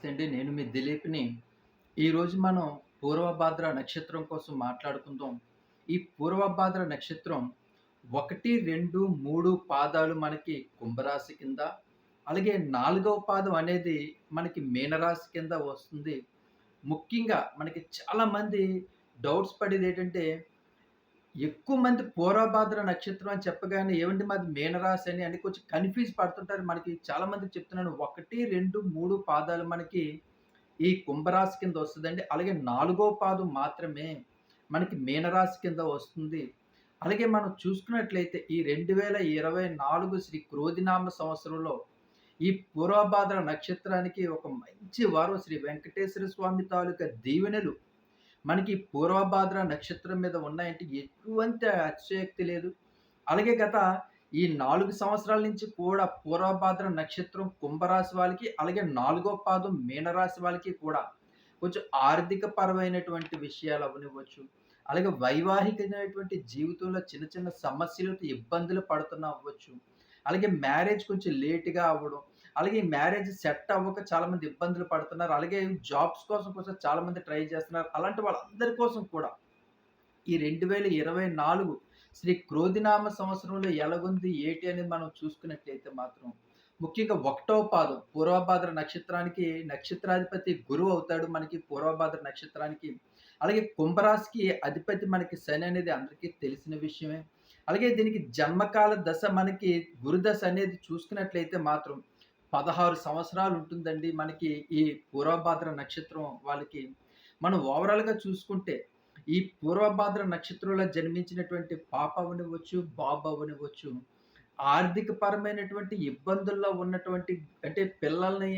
నమస్తే అండి. నేను మీ దిలీప్‌ని. ఈరోజు మనం పూర్వభాద్ర నక్షత్రం కోసం మాట్లాడుకుందాం. ఈ పూర్వభాద్ర నక్షత్రం 1, 2, 3 పాదాలు మనకి కుంభరాశి కింద, అలాగే నాలుగవ పాదం అనేది మనకి మీనరాశి కింద వస్తుంది. ముఖ్యంగా మనకి చాలామంది డౌట్స్ పడేది ఏంటంటే ఎక్కువ మంది పూర్వభాద్ర నక్షత్రం అని చెప్పగానే ఏవండి మాది మీనరాశి అని, అని కొంచెం కన్‌ఫ్యూజ్ పడుతుంటారు. మనకి చాలా మంది చెప్తున్నాను 1, 2, 3 పాదాలు మనకి ఈ కుంభరాశి కింద వస్తుందండి అలాగే నాలుగో పాదం మాత్రమే మనకి మీనరాశి కింద వస్తుంది. అలాగే మనం చూసుకున్నట్లయితే ఈ 2024 శ్రీ క్రోధినామ సంవత్సరంలో ఈ పూర్వభాద్ర నక్షత్రానికి ఒక మంచి వారం శ్రీ వెంకటేశ్వర స్వామి తాలూకా దీవెనలు మనకి పూర్వభాద్ర నక్షత్రం మీద ఉన్నాయంటే ఎటువంటి అతిశయోక్తి లేదు. అలాగే గత ఈ నాలుగు సంవత్సరాల నుంచి కూడా పూర్వభాద్ర నక్షత్రం కుంభరాశి వాళ్ళకి, అలాగే నాలుగో పాదం మీనరాశి వాళ్ళకి కూడా కొంచెం ఆర్థిక పరమైనటువంటి విషయాలు అవ్వనివ్వచ్చు. అలాగే వైవాహికమైనటువంటి జీవితంలో చిన్న చిన్న సమస్యలతో ఇబ్బందులు పడుతున్నా అవ్వచ్చు. అలాగే మ్యారేజ్ కొంచెం లేట్‌గా అవ్వడం. అలాగే ఈ మ్యారేజ్ సెట్ అవ్వక చాలామంది ఇబ్బందులు పడుతున్నారు. అలాగే జాబ్స్ కోసం కూడా చాలామంది ట్రై చేస్తున్నారు. అలాంటి వాళ్ళందరి కోసం కూడా ఈ 2024 శ్రీ క్రోధినామ సంవత్సరంలో ఎలాగుంది, ఏటి అనేది మనం చూసుకున్నట్లయితే మాత్రం ముఖ్యంగా ఒకటవ పాదం పూర్వభాద్ర నక్షత్రానికి నక్షత్రాధిపతి గురువు అవుతాడు మనకి పూర్వభాద్ర నక్షత్రానికి. అలాగే కుంభరాశికి అధిపతి మనకి శని అనేది అందరికీ తెలిసిన విషయమే. అలాగే దీనికి జన్మకాల దశ మనకి గురుదశ అనేది చూసుకున్నట్లయితే మాత్రం 16 సంవత్సరాలు ఉంటుందండి మనకి ఈ పూర్వభాద్ర నక్షత్రం వాళ్ళకి. మనం ఓవరాల్‌గా చూసుకుంటే ఈ పూర్వభాద్ర నక్షత్రంలో జన్మించినటువంటి పాప అవ్వనివ్వచ్చు, బాబు అవ్వనివ్వచ్చు. ఆర్థిక పరమైనటువంటి ఇబ్బందుల్లో ఉన్నటువంటి అంటే పిల్లల్ని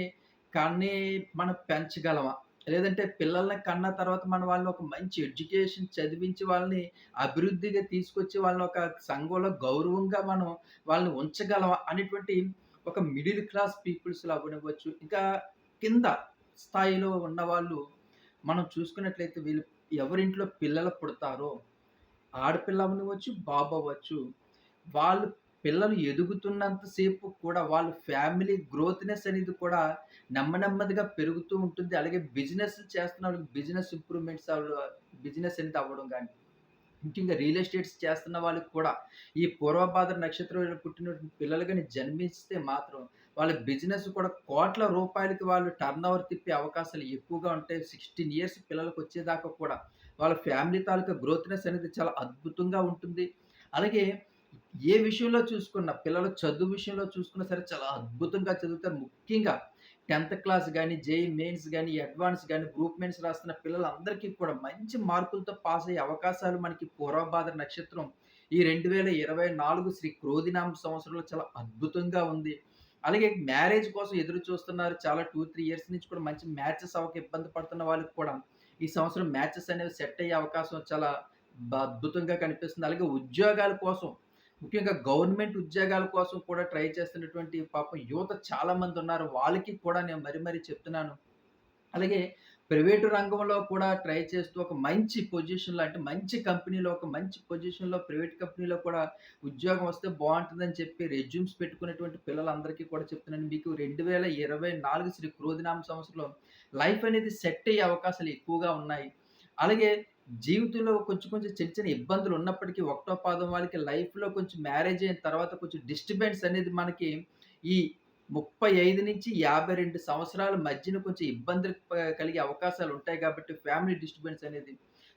కన్నీ మనం పెంచగలమా? లేదంటే పిల్లల్ని కన్న తర్వాత మన వాళ్ళని ఒక మంచి ఎడ్యుకేషన్ చదివించి వాళ్ళని అభివృద్ధిగా తీసుకొచ్చి వాళ్ళని ఒక సంఘంలో గౌరవంగా మనం వాళ్ళని ఉంచగలమా? అనేటువంటి ఒక మిడిల్ క్లాస్ పీపుల్స్ లాగా ఉండవచ్చు ఇంకా కింద స్థాయిలో ఉన్నవాళ్ళు మనం చూసుకున్నట్లయితే వీళ్ళు ఎవరింట్లో పిల్లలు పుడతారో ఆడపిల్ల అవ్వనివ్వచ్చు, బాబు అవ్వచ్చు. వాళ్ళు పిల్లలు ఎదుగుతున్నంతసేపు కూడా వాళ్ళ ఫ్యామిలీ గ్రోత్‌నెస్ అనేది కూడా నెమ్మ నెమ్మదిగా పెరుగుతూ ఉంటుంది. అలాగే బిజినెస్ చేస్తున్న వాళ్ళకి బిజినెస్ ఇంప్రూవ్‌మెంట్స్ బిజినెస్ అనేది అవ్వడం కానీ ముఖ్యంగా రియల్ ఎస్టేట్స్ చేస్తున్న వాళ్ళకి కూడా ఈ పూర్వభాద్ర నక్షత్రం పుట్టినటువంటి పిల్లలు కానీ జన్మిస్తే మాత్రం వాళ్ళ బిజినెస్ కూడా కోట్ల రూపాయలకి వాళ్ళు టర్న్ ఓవర్ తిప్పే అవకాశాలు ఎక్కువగా ఉంటాయి. 16 ఇయర్స్ పిల్లలకి వచ్చేదాకా కూడా వాళ్ళ ఫ్యామిలీ తాలూకా గ్రోత్‌నెస్ అనేది చాలా అద్భుతంగా ఉంటుంది. అలాగే ఏ విషయంలో చూసుకున్నా పిల్లల చదువు విషయంలో చూసుకున్నా సరే చాలా అద్భుతంగా చదువుతారు. ముఖ్యంగా 10థ్ క్లాస్ కానీ జేఈ మెయిన్స్ కానీ అడ్వాన్స్ కానీ గ్రూప్ మెయిన్స్ రాస్తున్న పిల్లలందరికీ కూడా మంచి మార్కులతో పాస్ అయ్యే అవకాశాలు మనకి పూర్వభాద్ర నక్షత్రం ఈ 2024 శ్రీ క్రోధినామ సంవత్సరంలో చాలా అద్భుతంగా ఉంది. అలాగే మ్యారేజ్ కోసం ఎదురు చూస్తున్నారు. చాలా 2, 3 ఇయర్స్ నుంచి కూడా మంచి మ్యాచెస్ అవ్వక ఇబ్బంది పడుతున్న వాళ్ళకి కూడా ఈ సంవత్సరం మ్యాచెస్ అనేవి సెట్ అయ్యే అవకాశం చాలా అద్భుతంగా కనిపిస్తుంది. అలాగే ఉద్యోగాల కోసం ముఖ్యంగా గవర్నమెంట్ ఉద్యోగాల కోసం కూడా ట్రై చేస్తున్నటువంటి పాపం యువత చాలా మంది ఉన్నారు. వాళ్ళకి కూడా నేను మరీ మరీ చెప్తున్నాను. అలాగే ప్రైవేటు రంగంలో కూడా ట్రై చేస్తూ ఒక మంచి పొజిషన్‌లో అంటే మంచి కంపెనీలో ఒక మంచి పొజిషన్‌లో ప్రైవేట్ కంపెనీలో కూడా ఉద్యోగం వస్తే బాగుంటుందని చెప్పి రెజ్యూమ్స్ పెట్టుకునేటువంటి పిల్లలందరికీ కూడా చెప్తున్నాను. మీకు 2024 శ్రీ క్రోధినామ సంవత్సరంలో లైఫ్ అనేది సెట్ అయ్యే అవకాశాలు ఎక్కువగా ఉన్నాయి. అలాగే జీవితంలో కొంచెం కొంచెం చిన్న చిన్న ఇబ్బందులు ఉన్నప్పటికీ ఒకటో పాదం వాళ్ళకి లైఫ్‌లో కొంచెం మ్యారేజ్ అయిన తర్వాత కొంచెం డిస్టర్బెన్స్ అనేది మనకి ఈ 35-52 సంవత్సరాల మధ్యన కొంచెం ఇబ్బందులు కలిగే అవకాశాలు ఉంటాయి కాబట్టి ఫ్యామిలీ డిస్టర్బెన్స్ అనేది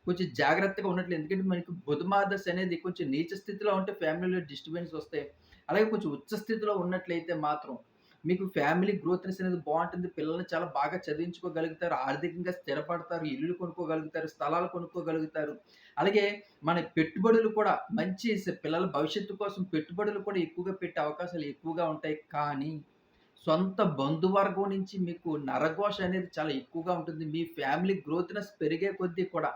కొంచెం జాగ్రత్తగా ఉన్నట్లు ఎందుకంటే మనకి బుధమాదశ అనేది కొంచెం నీచ స్థితిలో ఉంటే ఫ్యామిలీలో డిస్టర్బెన్స్ వస్తాయి. అలాగే కొంచెం ఉచ్చ స్థితిలో ఉన్నట్లయితే మాత్రం మీకు ఫ్యామిలీ గ్రోత్‌నెస్ అనేది బాగుంటుంది పిల్లల్ని చాలా బాగా చదివించుకోగలుగుతారు. ఆర్థికంగా స్థిరపడతారు. ఇల్లు కొనుక్కోగలుగుతారు. స్థలాలు కొనుక్కోగలుగుతారు. అలాగే మన పెట్టుబడులు కూడా మంచి పిల్లల భవిష్యత్తు కోసం పెట్టుబడులు కూడా ఎక్కువగా పెట్టే అవకాశాలు ఎక్కువగా ఉంటాయి. కానీ సొంత బంధువర్గం నుంచి మీకు నరఘోష అనేది చాలా ఎక్కువగా ఉంటుంది. మీ ఫ్యామిలీ గ్రోత్‌నెస్ పెరిగే కొద్దీ కూడా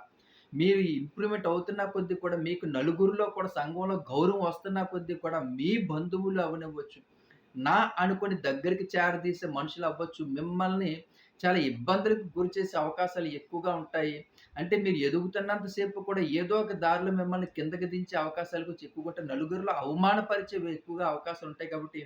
మీరు ఇంప్రూవ్‌మెంట్ అవుతున్న కొద్దీ కూడా మీకు నలుగురిలో కూడా సంఘంలో గౌరవం వస్తున్న కొద్దీ కూడా మీ బంధువులు అవనివ్వచ్చు నా అనుకుని దగ్గరికి చేరదీసే మనుషులు అవ్వచ్చు. మిమ్మల్ని చాలా ఇబ్బందులకు గురి చేసే అవకాశాలు ఎక్కువగా ఉంటాయి. అంటే మీరు ఎదుగుతున్నంతసేపు కూడా ఏదో ఒక దారిలో మిమ్మల్ని కిందకి దించే అవకాశాలు కొంచెం ఎక్కువగా నలుగురిలో అవమానపరిచే ఎక్కువగా అవకాశాలు ఉంటాయి కాబట్టి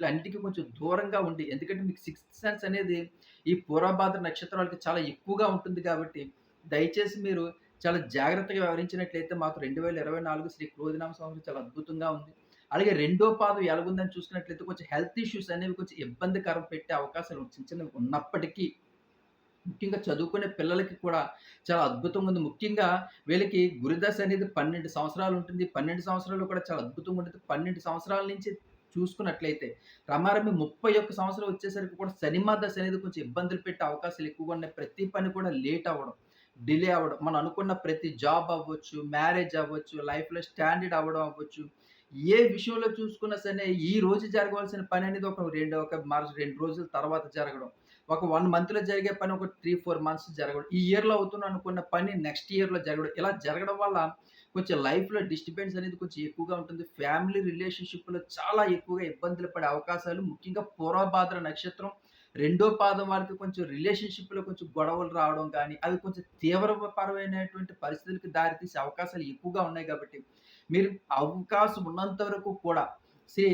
వీటిలన్నిటికి కొంచెం దూరంగా ఉండి ఎందుకంటే మీకు సిక్స్త్ సెన్స్ అనేది ఈ పూర్వభాద్ర నక్షత్రాలకి చాలా ఎక్కువగా ఉంటుంది కాబట్టి దయచేసి మీరు చాలా జాగ్రత్తగా వ్యవహరించినట్లయితే మాకు రెండు వేల ఇరవై నాలుగు శ్రీ క్రోధినామ సంవత్సరం చాలా అద్భుతంగా ఉంది అలాగే రెండో పాదం ఎలాగుందని చూసుకున్నట్లయితే కొంచెం హెల్త్ ఇష్యూస్ అనేవి కొంచెం ఇబ్బందికరం పెట్టే అవకాశాలు చిన్న చిన్నవి ఉన్నప్పటికీ ముఖ్యంగా చదువుకునే పిల్లలకి కూడా చాలా అద్భుతంగా ఉంది. ముఖ్యంగా వీళ్ళకి గురుదశ అనేది పన్నెండు సంవత్సరాలు ఉంటుంది. పన్నెండు సంవత్సరాలు కూడా చాలా అద్భుతంగా ఉంటుంది. పన్నెండు సంవత్సరాల నుంచి చూసుకున్నట్లయితే రమారమి ముప్పై ఒక్క సంవత్సరం వచ్చేసరికి కూడా శనిమా దశ అనేది కొంచెం ఇబ్బందులు పెట్టే అవకాశాలు ఎక్కువగా ఉన్నాయి. ప్రతి పని కూడా లేట్ అవ్వడం డిలే అవ్వడం. మనం అనుకున్న ప్రతి జాబ్ అవ్వచ్చు మ్యారేజ్ అవ్వచ్చు లైఫ్లో స్టాండర్డ్ అవ్వడం అవ్వచ్చు. ఏ విషయంలో చూసుకున్నా సరే ఈ రోజు జరగవలసిన పని అనేది ఒక రెండు ఒక మర రెండు రోజుల తర్వాత జరగడం. ఒక వన్ మంత్లో జరిగే పని ఒక త్రీ ఫోర్ మంత్స్ జరగడం. ఈ ఇయర్లో అవుతున్న అనుకున్న పని నెక్స్ట్ ఇయర్లో జరగడం. ఇలా జరగడం వల్ల కొంచెం లైఫ్లో డిస్టర్బెన్స్ అనేది కొంచెం ఎక్కువగా ఉంటుంది. ఫ్యామిలీ రిలేషన్షిప్లో చాలా ఎక్కువగా ఇబ్బందులు పడే అవకాశాలు ముఖ్యంగా పూర్వభాద్ర నక్షత్రం రెండో పాదం వారికి కొంచెం రిలేషన్షిప్లో కొంచెం గొడవలు రావడం కానీ అవి కొంచెం తీవ్రపరమైనటువంటి పరిస్థితులకు దారితీసే అవకాశాలు ఎక్కువగా ఉన్నాయి కాబట్టి మీరు అవకాశం ఉన్నంత వరకు కూడా శ్రీ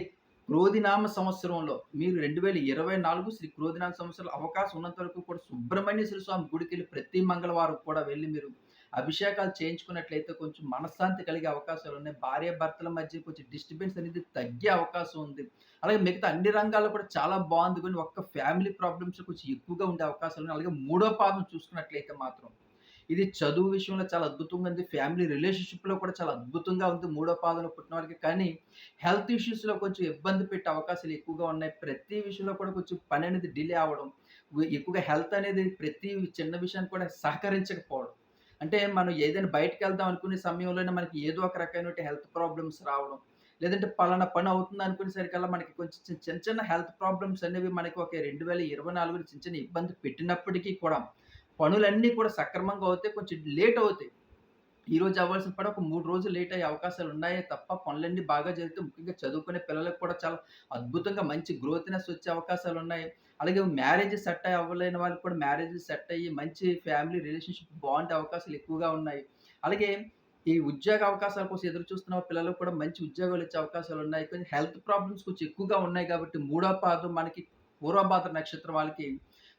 క్రోధినామ సంవత్సరంలో మీరు రెండు వేల ఇరవై నాలుగు శ్రీ క్రోధినామ సంవత్సరంలో అవకాశం ఉన్నంత వరకు కూడా సుబ్రహ్మణ్యేశ్వర స్వామి గుడికి వెళ్ళి ప్రతి మంగళవారం కూడా వెళ్ళి మీరు అభిషేకాలు చేయించుకున్నట్లయితే కొంచెం మనశ్శాంతి కలిగే అవకాశాలు ఉన్నాయి. భార్య భర్తల మధ్య కొంచెం డిస్టర్బెన్స్ అనేది తగ్గే అవకాశం ఉంది. అలాగే మిగతా అన్ని రంగాల్లో కూడా చాలా బాగుంది. కానీ ఒక్క ఫ్యామిలీ ప్రాబ్లమ్స్ కొంచెం ఎక్కువగా ఉండే అవకాశాలు ఉన్నాయి. అలాగే మూడో పాదం చూసుకున్నట్లయితే మాత్రం ఇది చదువు విషయంలో చాలా అద్భుతంగా ఉంది. ఫ్యామిలీ రిలేషన్షిప్లో కూడా చాలా అద్భుతంగా ఉంది మూడో పాదంలో పుట్టిన వాళ్ళకి కానీ హెల్త్ ఇష్యూస్లో కొంచెం ఇబ్బంది పెట్టే అవకాశాలు ఎక్కువగా ఉన్నాయి. ప్రతి విషయంలో కూడా కొంచెం పని అనేది డిలే అవ్వడం ఎక్కువగా హెల్త్ అనేది ప్రతి చిన్న విషయాన్ని కూడా సహకరించకపోవడం అంటే మనం ఏదైనా బయటకు వెళ్దాం అనుకునే సమయంలోనే మనకి ఏదో ఒక రకమైన హెల్త్ ప్రాబ్లమ్స్ రావడం. లేదంటే పలానా పని అవుతుంది అనుకునేసరికల్లా మనకి కొంచెం చిన్న చిన్న చిన్న హెల్త్ ప్రాబ్లమ్స్ అనేవి మనకి ఒక రెండు వేల ఇరవై నాలుగులో చిన్న చిన్న ఇబ్బంది పెట్టినప్పటికీ కూడా పనులన్నీ కూడా సక్రమంగా అవుతాయి కొంచెం లేట్ అవుతాయి. ఈ రోజు అవ్వాల్సిన పని ఒక మూడు రోజులు లేట్ అయ్యే అవకాశాలు ఉన్నాయే తప్ప పనులన్నీ బాగా జరిగితే ముఖ్యంగా చదువుకునే పిల్లలకు కూడా చాలా అద్భుతంగా మంచి గ్రోత్నెస్ వచ్చే అవకాశాలు ఉన్నాయి. అలాగే మ్యారేజ్ సెట్ అయ్యి అవ్వలేని వాళ్ళకి కూడా మ్యారేజ్ సెట్ అయ్యి మంచి ఫ్యామిలీ రిలేషన్షిప్ బాగుండే అవకాశాలు ఎక్కువగా ఉన్నాయి. అలాగే ఈ ఉద్యోగ అవకాశాల కోసం ఎదురు చూస్తున్న పిల్లలకు కూడా మంచి ఉద్యోగాలు వచ్చే అవకాశాలు ఉన్నాయి. కొంచెం హెల్త్ ప్రాబ్లమ్స్ కొంచెం ఎక్కువగా ఉన్నాయి కాబట్టి మూడో పాదం మనకి పూర్వభాద్ర నక్షత్రం వాళ్ళకి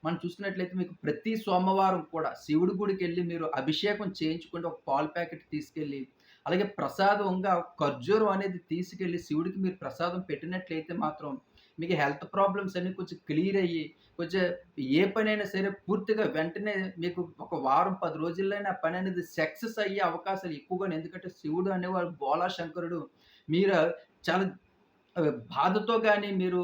మనం చూసుకున్నట్లయితే మీకు ప్రతి సోమవారం కూడా శివుడి గుడికి వెళ్ళి మీరు అభిషేకం చేయించుకుంటే ఒక పాలు ప్యాకెట్ తీసుకెళ్ళి అలాగే ప్రసాదంగా ఖర్జూరం అనేది తీసుకెళ్ళి శివుడికి మీరు ప్రసాదం పెట్టినట్లయితే మాత్రం మీకు హెల్త్ ప్రాబ్లమ్స్ అన్ని కొంచెం క్లియర్ అయ్యి కొంచెం ఏ పనైనా సరే పూర్తిగా వెంటనే మీకు ఒక వారం పది రోజుల్లోనే ఆ పని అనేది సక్సెస్ అయ్యే అవకాశాలు ఎక్కువగా ఎందుకంటే శివుడు అనేవాడు బోలా శంకరుడు. మీరు చాలా బాధతో కానీ మీరు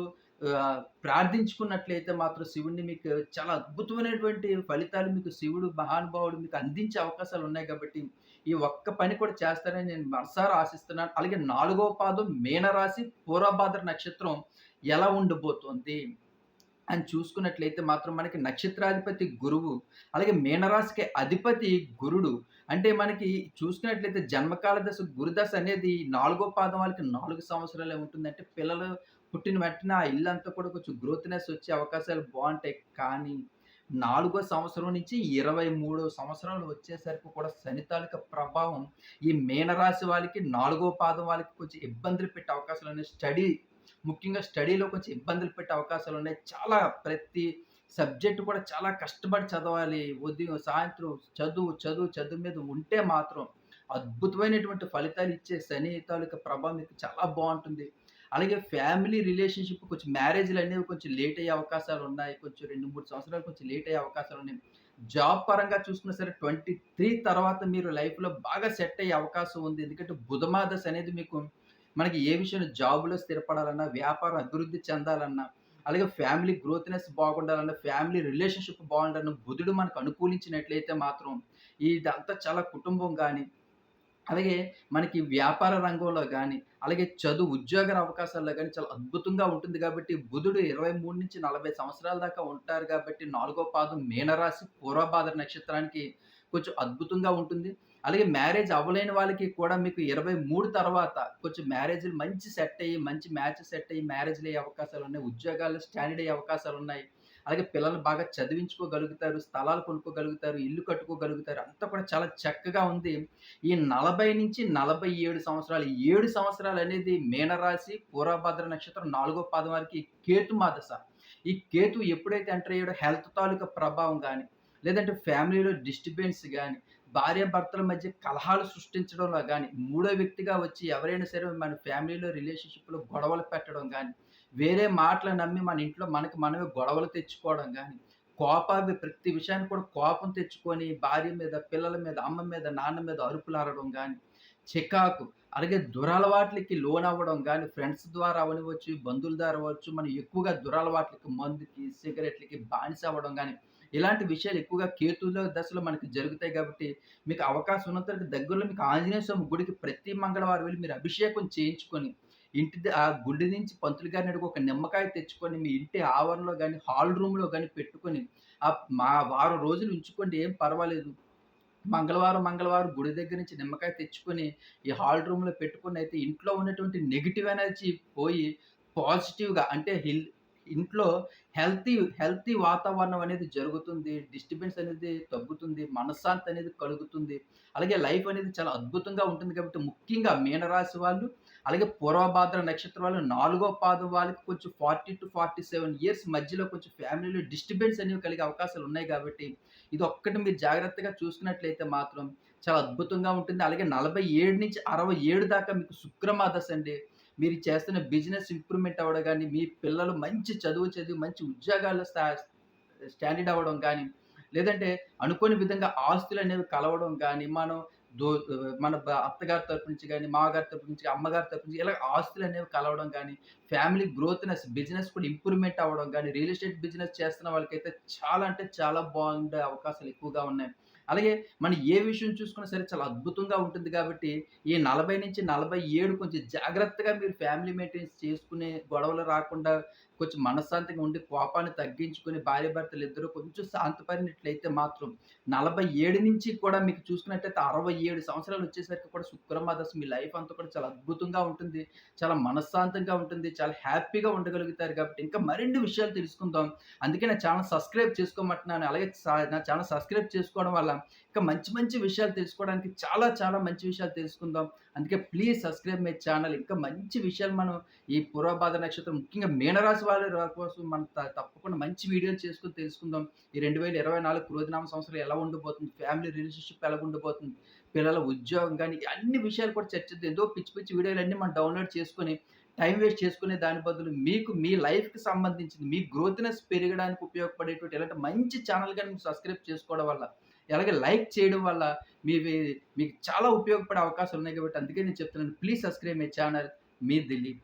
ప్రార్థించుకున్నట్లయితే మాత్రం శివుడిని మీకు చాలా అద్భుతమైనటువంటి ఫలితాలు మీకు శివుడు మహానుభావుడు మీకు అందించే అవకాశాలు ఉన్నాయి కాబట్టి, ఈ ఒక్క పని కూడా చేస్తారని నేను మనసారా ఆశిస్తున్నాను. అలాగే నాలుగవ పాదం మీనరాశి పూర్వభాద్ర నక్షత్రం ఎలా ఉండబోతోంది అని చూసుకున్నట్లయితే మాత్రం మనకి నక్షత్రాధిపతి గురువు, అలాగే మీనరాశికి అధిపతి గురుడు. అంటే మనకి చూసుకున్నట్లయితే జన్మకాల దశ గురుదశ అనేది నాలుగో పాదం వాళ్ళకి నాలుగు సంవత్సరాలే ఉంటుంది. అంటే పిల్లలు పుట్టిన వెంటనే ఆ ఇల్లు అంతా కూడా కొంచెం గ్రోత్‌నెస్ వచ్చే అవకాశాలు బాగుంటాయి. కానీ నాలుగో సంవత్సరం నుంచి 23 సంవత్సరాలు వచ్చేసరికి కూడా శని ప్రభావం ఈ మీనరాశి వాళ్ళకి, నాలుగో పాదం వాళ్ళకి కొంచెం ఇబ్బందులు పెట్టే అవకాశాలు ఉన్నాయి. స్టడీ ముఖ్యంగా స్టడీలో కొంచెం ఇబ్బందులు పెట్టే అవకాశాలు ఉన్నాయి. చాలా ప్రతి సబ్జెక్ట్ కూడా చాలా కష్టపడి చదవాలి. ఉదయం, సాయంత్రం చదువు, చదువు, చదువు మీద ఉంటే మాత్రం అద్భుతమైనటువంటి ఫలితాలు ఇచ్చే శని తాలూకా ప్రభావం మీకు చాలా బాగుంటుంది. అలాగే ఫ్యామిలీ రిలేషన్‌షిప్ కొంచెం మ్యారేజ్లు అనేవి కొంచెం లేట్ అయ్యే అవకాశాలు ఉన్నాయి కొంచెం 2, 3 సంవత్సరాలు కొంచెం లేట్ అయ్యే అవకాశాలు ఉన్నాయి జాబ్ పరంగా చూసుకున్నా సరే 23 తర్వాత మీరు లైఫ్‌లో బాగా సెట్ అయ్యే అవకాశం ఉంది. ఎందుకంటే బుధమాదశ అనేది మీకు మనకి ఏ విషయంలో జాబ్‌లో స్థిరపడాలన్నా, వ్యాపారం అభివృద్ధి చెందాలన్నా, అలాగే ఫ్యామిలీ గ్రోత్‌నెస్ బాగుండాలన్నా, ఫ్యామిలీ రిలేషన్‌షిప్ బాగుండాలన్నా బుధుడు మనకు అనుకూలించినట్లయితే మాత్రం ఇదంతా చాలా కుటుంబం కానీ అలాగే మనకి వ్యాపార రంగంలో కానీ అలాగే చదువు, ఉద్యోగ అవకాశాల్లో కానీ చాలా అద్భుతంగా ఉంటుంది కాబట్టి బుధుడు 23-40 సంవత్సరాల దాకా ఉంటారు కాబట్టి నాలుగో పాదం మీనరాశి పూర్వభాద్ర నక్షత్రానికి కొంచెం అద్భుతంగా ఉంటుంది. అలాగే మ్యారేజ్ అవ్వలేని వాళ్ళకి కూడా మీకు 23 తర్వాత కొంచెం మ్యారేజ్‌లు మంచి సెట్ అయ్యి, మంచి మ్యాచ్ సెట్ అయ్యి మ్యారేజ్లు అయ్యే అవకాశాలు ఉన్నాయి ఉద్యోగాల్లో స్టాండర్డ్ అయ్యే అవకాశాలు ఉన్నాయి అలాగే పిల్లల్ని బాగా చదివించుకోగలుగుతారు, స్థలాలు కొనుక్కోగలుగుతారు, ఇల్లు కట్టుకోగలుగుతారు. అంతా కూడా చాలా చక్కగా ఉంది. ఈ 40-47 సంవత్సరాలు, ఈ 7 సంవత్సరాలనేది మీనరాశి, పూర్వభద్ర నక్షత్రం నాలుగో పాదం వారికి కేతు మాదశ ఈ కేతు ఎప్పుడైతే ఎంటర్ అయ్యాడో హెల్త్ తాలూకా ప్రభావం కానీ లేదంటే ఫ్యామిలీలో డిస్టర్బెన్స్ కానీ భార్యాభర్తల మధ్య కలహాలు సృష్టించడంలో కానీ మూడో వ్యక్తిగా వచ్చి ఎవరైనా సరే మన ఫ్యామిలీలో రిలేషన్‌షిప్‌లో గొడవలు పెట్టడం కానీ వేరే మాటలు నమ్మి మన ఇంట్లో మనకి మనమే గొడవలు తెచ్చుకోవడం కానీ కోపావి ప్రతి విషయాన్ని కూడా కోపం తెచ్చుకొని భార్య మీద, పిల్లల మీద, అమ్మ మీద, నాన్న మీద అరుపులు అరడం కానీ చికాకు అలాగే దురలవాట్లకి లోనవ్వడం కానీ ఫ్రెండ్స్ ద్వారా అవనివచ్చు బంధువుల ద్వారా అవ్వచ్చు, మనం ఎక్కువగా దురలవాట్లకి, మందుకి, సిగరెట్‌లకి బానిస అవ్వడం కానీ ఇలాంటి విషయాలు ఎక్కువగా కేతుల దశలో మనకి జరుగుతాయి కాబట్టి, మీకు అవకాశం ఉన్నంత దగ్గరలో మీకు ఆంజనేయ స్వామి గుడికి ప్రతి మంగళవారం వెళ్ళి మీరు అభిషేకం చేయించుకొని, ఇంటి ఆ గుడి నుంచి పంతులు గారిని అడిగి ఒక నిమ్మకాయ తెచ్చుకొని, మీ ఇంటి ఆవరణలో కానీ హాల్ రూమ్‌లో కానీ పెట్టుకొని, ఆ మా వారం రోజులు ఉంచుకోండి ఏం పర్వాలేదు. మంగళవారం, మంగళవారం గుడి దగ్గర నుంచి నిమ్మకాయ తెచ్చుకొని, ఈ హాల్ రూమ్‌లో పెట్టుకొనైతే ఇంట్లో ఉన్నటువంటి నెగిటివ్ ఎనర్జీ పోయి, పాజిటివ్‌గా అంటే హిల్ ఇంట్లో హెల్తీ, హెల్తీ వాతావరణం అనేది జరుగుతుంది. డిస్టర్బెన్స్ అనేది తగ్గుతుంది. మనశ్శాంతి అనేది కలుగుతుంది. అలాగే లైఫ్ అనేది చాలా అద్భుతంగా ఉంటుంది కాబట్టి, ముఖ్యంగా మీనరాశి వాళ్ళు, అలాగే పూర్వభాద్ర నక్షత్రం వాళ్ళు, నాలుగో పాదం వాళ్ళకి కొంచెం 40-47 ఇయర్స్ మధ్యలో కొంచెం ఫ్యామిలీలో డిస్టర్బెన్స్ అనేవి కలిగే అవకాశాలు ఉన్నాయి కాబట్టి, ఇది ఒక్కటి మీరు జాగ్రత్తగా చూసుకున్నట్లయితే మాత్రం చాలా అద్భుతంగా ఉంటుంది. అలాగే 47-67 దాకా మీకు శుక్రమాదశ అండి. మీరు చేస్తున్న బిజినెస్ ఇంప్రూవ్‌మెంట్ అవ్వడం కానీ మీ పిల్లలు మంచి చదువు చదివి మంచి ఉద్యోగాల్లో స్థా స్టాండర్డ్ అవ్వడం కానీ లేదంటే అనుకోని విధంగా ఆస్తులు అనేవి కలవడం కానీ మనం దో మన అత్తగారి తరపు నుంచి కానీ మామగారి తరపు నుంచి, అమ్మగారి తరపు నుంచి ఇలా ఆస్తులనేవి కలవడం కానీ ఫ్యామిలీ గ్రోత్‌నెస్ బిజినెస్ కూడా ఇంప్రూవ్‌మెంట్ అవ్వడం కానీ రియల్ ఎస్టేట్ బిజినెస్ చేస్తున్న వాళ్ళకైతే చాలా అంటే చాలా బాగుండే అవకాశాలు ఎక్కువగా ఉన్నాయి. అలాగే మనం ఏ విషయం చూసుకున్నా సరే చాలా అద్భుతంగా ఉంటుంది కాబట్టి, ఈ 40-47 కొంచెం జాగ్రత్తగా మీరు ఫ్యామిలీ మెయింటెనెన్స్ చేసుకుని, గొడవలు రాకుండా కొంచెం మనశ్శాంతిగా ఉండి, కోపాన్ని తగ్గించుకొని, భార్యాభర్తలిద్దరూ కొంచెం శాంతపడినట్లయితే మాత్రం 47 నుంచి కూడా మీకు చూసుకున్నట్టయితే 67 సంవత్సరాలు వచ్చేసరికి కూడా శుక్రమాదశ మీ లైఫ్ అంతా కూడా చాలా అద్భుతంగా ఉంటుంది. చాలా మనశ్శాంతంగా ఉంటుంది. చాలా హ్యాపీగా ఉండగలుగుతారు కాబట్టి, ఇంకా మరిన్ని విషయాలు తెలుసుకుందాం. అందుకే నా ఛానల్ సబ్స్క్రైబ్ చేసుకోమంటున్నాను. అలాగే నా ఛానల్ సబ్స్క్రైబ్ చేసుకోవడం వల్ల, ఇంకా మంచి మంచి విషయాలు తెలుసుకోవడానికి చాలా చాలా మంచి విషయాలు తెలుసుకుందాం. అందుకే ప్లీజ్ సబ్స్క్రైబ్ మై ఛానల్ ఇంకా మంచి విషయాలు మనం ఈ పూర్వబాధ నక్షత్రం ముఖ్యంగా మీనరాశి వాళ్ళ కోసం మనం త తప్పకుండా మంచి వీడియోలు చేసుకొని తెలుసుకుందాం. ఈ రెండు వేల ఇరవై నాలుగు క్రోధనామ సంవత్సరం ఎలా ఉండబోతుంది, ఫ్యామిలీ రిలేషన్‌షిప్ ఎలా ఉండబోతుంది, పిల్లల ఉద్యోగం కానీ అన్ని విషయాలు కూడా చర్చిద్దాం. ఏదో పిచ్చి పిచ్చి వీడియోలన్నీ మనం డౌన్‌లోడ్ చేసుకొని, టైం వేస్ట్ చేసుకునే దాని బదులు మీకు మీ లైఫ్‌కి సంబంధించింది, మీ గ్రోత్‌నెస్ పెరగడానికి ఉపయోగపడేటువంటి ఇలాంటి మంచి ఛానల్ కానీ సబ్స్క్రైబ్ చేసుకోవడం వల్ల, అలాగే లైక్ చేయడం వల్ల మీవి మీకు చాలా ఉపయోగపడే అవకాశాలు ఉన్నాయి కాబట్టి, అందుకే నేను చెప్తున్నాను. ప్లీజ్ సబ్స్క్రైబ్ మై ఛానల్ మీ దిలీప్.